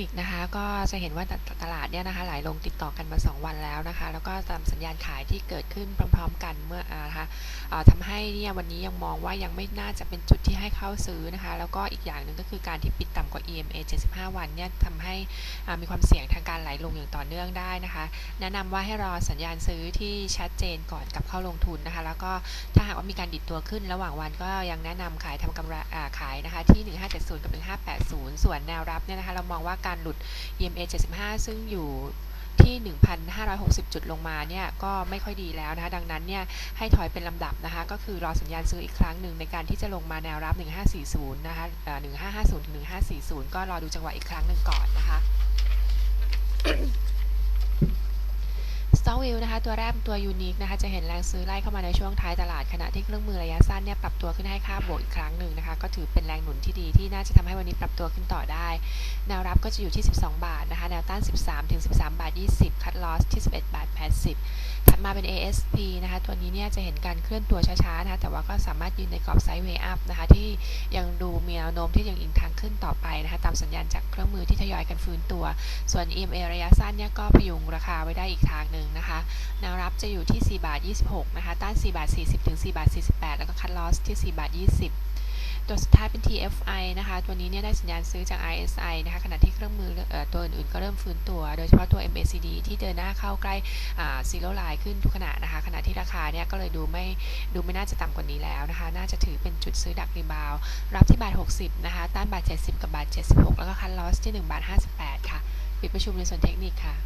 นิคนะคะก็จะเห็นว่าตลาดเนี่ยนะคะไหลลงติดต่อกันมา 2 วันแล้วนะคะ แล้วก็ตามสัญญาณขายที่เกิดขึ้นพร้อม ๆ กันเมื่อนะคะทำให้เนี่ยวันนี้ยังมองว่ายังไม่น่าจะเป็นจุดที่ให้เข้าซื้อนะคะ แล้วก็อีกอย่างหนึ่งก็คือการที่ปิดต่ำกว่า EMA 75 วันเนี่ยทำให้มีความเสี่ยงทางการไหลลงอย่างต่อเนื่องได้นะคะ แนะนำว่าให้รอสัญญาณซื้อที่ชัดเจนก่อนกับเข้าลงทุนนะคะ แล้วก็ถ้าหากว่ามีการดิดตัวขึ้นระหว่างวันก็ยังแนะนำขายทำกำไรขายนะคะที่ 1570 กับ 1580 ส่วนแนวรับเนี่ยนะคะเรามองว่าการหลุด EMA 75 ซึ่งอยู่ที่ 1,560 จุดลงมาเนี่ยก็ไม่ค่อยดีแล้วนะคะ ดังนั้นเนี่ยให้ถอยเป็นลำดับนะคะ ก็คือรอสัญญาณซื้ออีกครั้งหนึ่งในการที่จะลงมาแนวรับ 1540 นะคะเอ่อ1550 ถึง 1540 ก็รอดูจังหวะอีกครั้งหนึ่งก่อนนะคะ วิวนะคะตัวแรกตัวยูนิคนะคะจะเห็นแรงซื้อไล่เข้ามาในช่วงท้ายตลาดขณะที่เครื่องมือระยะสั้นเนี่ยปรับตัวขึ้นให้ค่าบวกอีกครั้งหนึ่งนะคะก็ถือเป็นแรงหนุนที่ดีที่น่าจะทำให้วันนี้ปรับตัวขึ้นต่อได้ แนวรับก็จะอยู่ที่ 12 บาทนะคะแนวต้าน 13 ถึง 13 บาท 20 คัดลอสที่ 11 บาท 80 ถัดมาเป็น ASP นะคะ ตัวนี้เนี่ยจะเห็นการเคลื่อนตัวช้าๆนะคะ แต่ว่าก็สามารถยืนในกรอบไซด์เวย์อัพนะคะ ที่ยังดูมีแนวโน้มที่ยังอิงทางขึ้นต่อไปนะคะ ตามสัญญาณจากเครื่องมือที่ทยอยกันฟื้นตัว ส่วน EMA ระยะสั้นเนี่ยก็พยุงราคาไว้ได้อีกทางหนึ่งนะคะ แนวรับจะอยู่ที่ 4 บาท 26 นะคะ ต้าน 4 บาท 40 ถึง 4 บาท 48 แล้วก็คัดลอสที่ 4 บาท 20 ตัวสุดท้ายเป็น TFI นะคะ ตัวนี้เนี่ยได้สัญญาณซื้อจาก RSI นะคะ ขณะที่เครื่องมืออตัวอื่นๆ ก็เริ่มฟื้นตัว โดยเฉพาะตัว MACD ที่เดินหน้าเข้าใกล้ซีโร่ไลน์ขึ้นทุกขณะนะคะ ขณะที่ราคาเนี่ยก็เลยดูไม่ดูไม่น่าจะต่ำกว่านี้แล้วนะคะ น่าจะถือเป็นจุดซื้อดักรีบาว รับที่บาท 60 นะคะ ต้านบาท 70 กับบาท 76 แล้วก็คัดลอสที่1บาท 58 ค่ะ ปิดประชุมในส่วนเทคนิคค่ะ